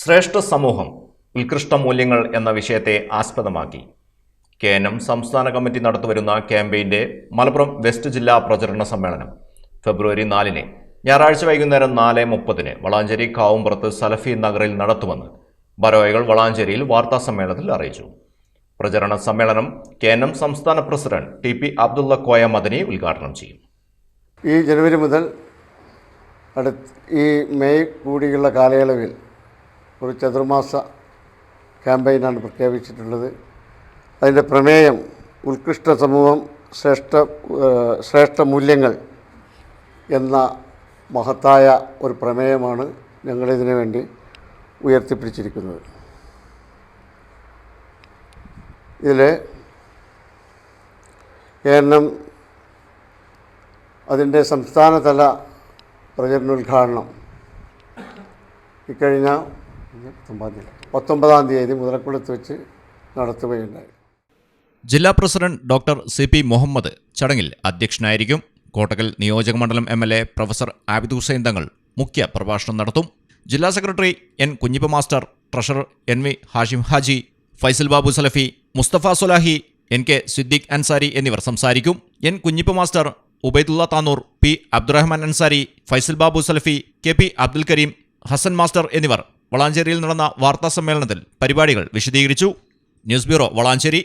ശ്രേഷ്ഠ സമൂഹം ഉത്കൃഷ്ട മൂല്യങ്ങൾ എന്ന വിഷയത്തെ ആസ്പദമാക്കി. കെ സംസ്ഥാന കമ്മിറ്റി നടത്തുവരുന്ന ക്യാമ്പയിന്റെ മലപ്പുറം വെസ്റ്റ് ജില്ലാ പ്രചരണ സമ്മേളനം ഫെബ്രുവരി നാലിന്. ഞായറാഴ്ച വൈകുന്നേരം നാല് മുപ്പതിന് വളാഞ്ചേരി കാവുംപുറത്ത് സലഫി നഗറിൽ നടത്തുമെന്ന് ബരോയകൾ വളാഞ്ചേരിയിൽ വാർത്താ സമ്മേളനത്തിൽ അറിയിച്ചു. പ്രചരണ സമ്മേളനം കെ സംസ്ഥാന president T P Abdulla Koya Madani ഉദ്ഘാടനം ചെയ്യും. ഈ ജനുവരി മുതൽ അടുത്ത് ഈ മെയ് കൂടിയുള്ള കാലയളവിൽ ഒരു ചതുർമാസ ക്യാമ്പയിനാണ് പ്രഖ്യാപിച്ചിട്ടുള്ളത്. അതിന്റെ പ്രമേയം ഉത്കൃഷ്ട സമൂഹം ശ്രേഷ്ഠ ശ്രേഷ്ഠ മൂല്യങ്ങൾ എന്ന മഹത്തായ ഒരു പ്രമേയമാണ് ഞങ്ങളിതിനു വേണ്ടി ഉയർത്തിപ്പിടിച്ചിരിക്കുന്നത്. ഇതിൽ എണ്ണം അതിന്റെ സംസ്ഥാനതല പ്രചരണോദ്ഘാടനം ഇക്കഴിഞ്ഞ പത്തൊമ്പതാം തീയതി. പത്തൊമ്പതാം തീയതി മുതലക്കുളത്ത് വെച്ച് നടത്തുകയുണ്ടായി. ജില്ലാ president doctor C P Muhammad ചടങ്ങിൽ അധ്യക്ഷനായിരിക്കും. കോട്ടക്കൽ നിയോജകമണ്ഡലം M L A professor Abid Hussain Thangal മുഖ്യ പ്രഭാഷണം നടത്തും. ജില്ലാ secretary N Kunhippa master treasurer N V Hashim Haji Faisal Babu Salafi Musthafa Sulahi N K Siddique Ansari എന്നിവർ സംസാരിക്കും. N Kunhippa master Ubaidulla Tanur P Abdurahman Ansari Faisal Babu Salafi K P Abdul Kareem Hasan master എന്നിവർ വളാഞ്ചേരിയിൽ നടന്ന വാർത്താ സമ്മേളനത്തിൽ പരിപാടികൾ വിശദീകരിച്ചു. News bureau Valanchery.